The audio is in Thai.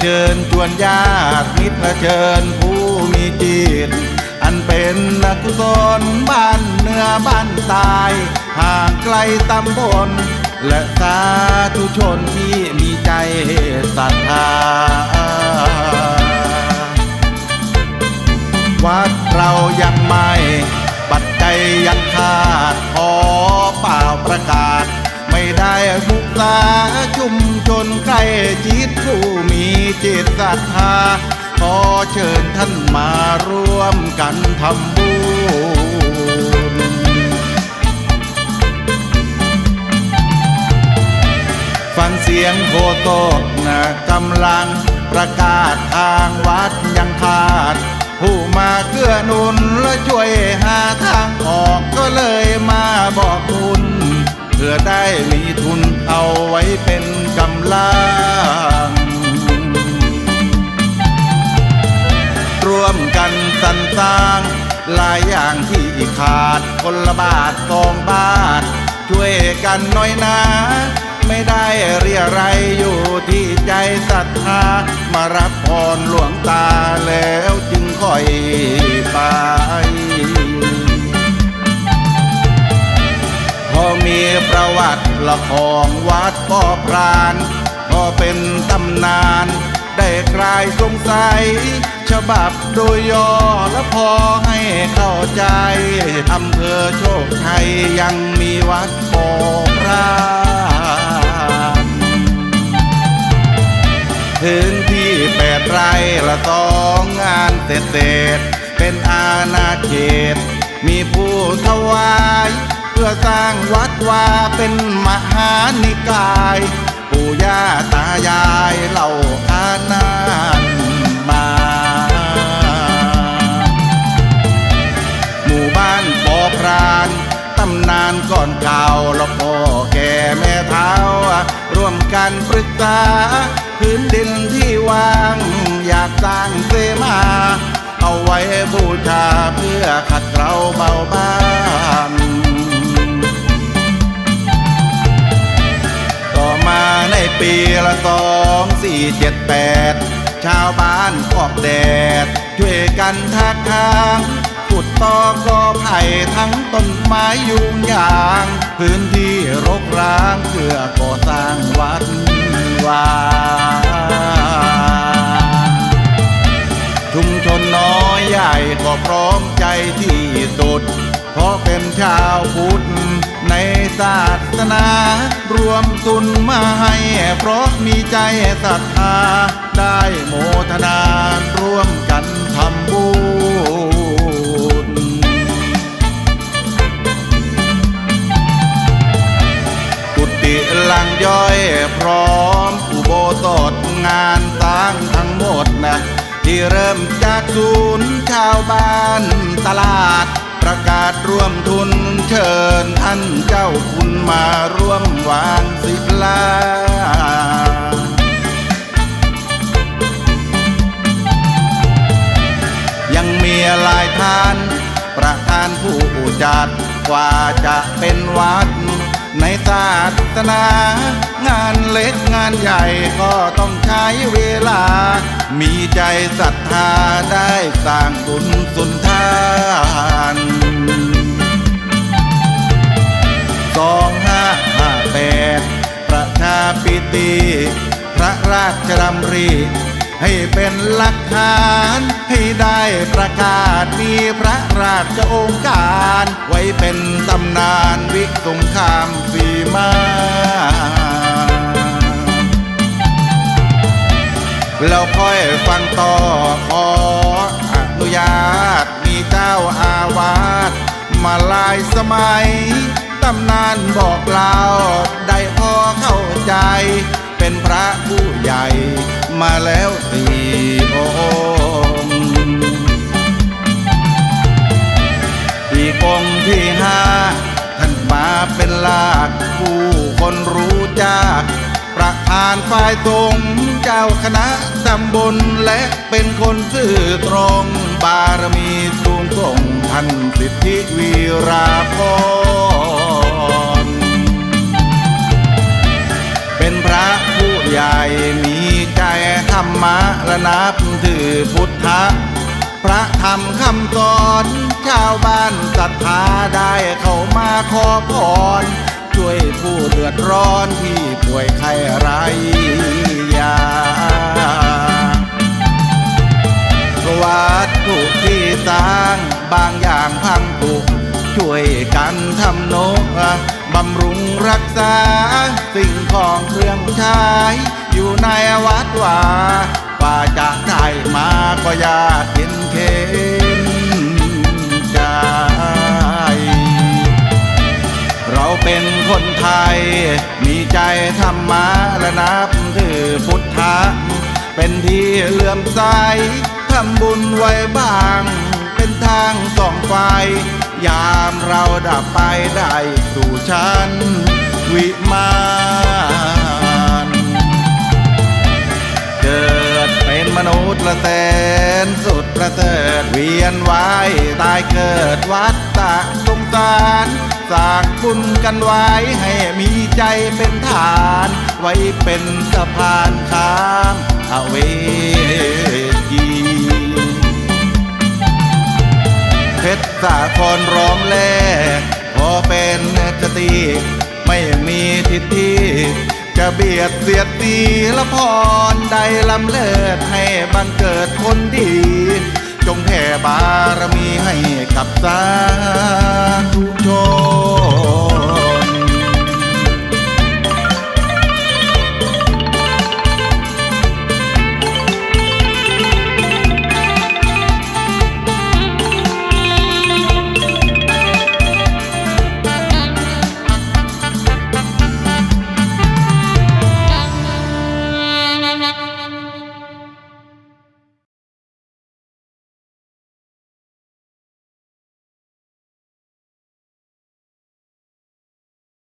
เชิญชวนญาติมิตรเชิญผู้มีจิต อันเป็นนักกุศลบ้านเนื้อบ้านใตาย ห่างไกลตำบล และสาธุชนที่มีใจศรัทธา จิตผู้มีจิตศรัทธา ขอเชิญท่านมาร่วมกันทำบุญ ฟังเสียงโคโตกนะกำลังประกาศทางวัดยังขาด ผู้มาเกื้อหนุนและช่วยหาทางออกก็เลยมาบอกทุนเพื่อได้มีทุนเอาไว้เป็นกำลังร่วมกันสรรสร้าง หลายอย่างที่ขาดคนละบาทกองบาท ช่วยกันหน่อยนะไม่ได้เรียอะไรอยู่ที่ใจศรัทธามารับพรหลวงตาแล้วจึงค่อยไป มีประวัติละของวัดพ่อพรานพอเป็นตำนาน ได้คลายสงสัย ฉบับโดยย่อและพอให้เข้าใจ อำเภอโชคชัยยังมีวัดพ่อพรานพื้นที่แปดไร่ละสองงานเศษเศษๆเป็นอาณาเขต มีผู้ถวาย พื่อสร้างวัดว่าเป็นมหานิกายปู่ย่าตายายเล่าขานานมาหมู่บ้านปอพรานตำนานก่อนเก่าแล้วพ่อแก่แม่เท้า ร่วมกันปรึกษาพื้นดินที่ว่าง อยากสร้างเสมา เอาไว้บูชาเพื่อขัดเกลาเบาบ้าน ปีละสองสี่เจ็ดแปดชาวบ้านขอบแดด ช่วยกันทักทางขุดตอกอไผ่ทั้งต้นไม้ยุงยาง พื้นที่รกร้างเพื่อก่อสร้างวัดวาชุมชนน้อยใหญ่ก็พร้อมใจที่สุด เพราะเป็นชาวพุทธ ศาสนารวมทุนมาให้ เพราะมีใจศรัทธา ได้โมทนาร่วมกันทำบุญกุฏิหลังย่อยพร้อมอุโบสถงานสร้างทั้งหมดนะที่เริ่มจากศูนย์ชาวบ้านตลาด ประกาศร่วมทุนเชิญท่านเจ้าคุณมาร่วมวางศิลายังมีหลายท่าน ประธานผู้จัดกว่าจะเป็นวัด ในศาสนา งานเล็กงานใหญ่ก็ต้องใช้เวลา มีใจศรัทธาได้สร้างบุญสุนทาน พระราชดำริให้เป็นหลักฐานให้ได้ประกาศมีพระราชองค์การ ไว้เป็นตำนานวิกสงครามสีมาแล้วค่อยฟังต่อขออนุญาตมีเจ้าอาวาสมาลายสมัย ตำนานบอกเล่าได้พอเข้า ใจ เป็นพระผู้ใหญ่มาแล้วสี่องค์อีกองค์ที่ห้าท่านมาเป็นลากผู้คนรู้จักประธานฝ่ายตรงเจ้าคณะตำบลและเป็นคนซื่อตรงบารมีสูงส่งท่านสิทธิวีราพร ใหญ่มีใจทรรมะและนับถือพุทธะ พระธรรมคำสอนชาวบ้านศรัทธาได้เข้ามาขอพร ช่วยผู้เดือดร้อนที่ป่วยไข้ไร้ยาวัตถุที่สร้างบางำรุงรักษา สิ่งของเครื่องใช้ อยู่ในวัดว่ากว่าจะได้มาก็ยากเย็นเข็นใจ เราเป็นคนไทย มีใจธรรมะและนับถือพุทธะ เป็นที่เลื่อมใสทำบุญไว้บ้าง เป็นทางส่องไฟ ยามเราดับไปได้สู่ชั้นวิมานเกิดเป็นมนุษย์ละแสนสุดประเสริฐเวียนวายตายเกิดวัฏตะสงสารสร้างบุญกันไว้ให้มีใจเป็นฐาน ไว้เป็นสะพานข้ามอเวจีเพ สาครร้องแล่พอเป็นกตีไม่มีทิฏฐิจะเบียดเสียดตีละพรใดลำเลิศให้บังเกิดคนดี จงแผ่บารมีให้กับสาธุชน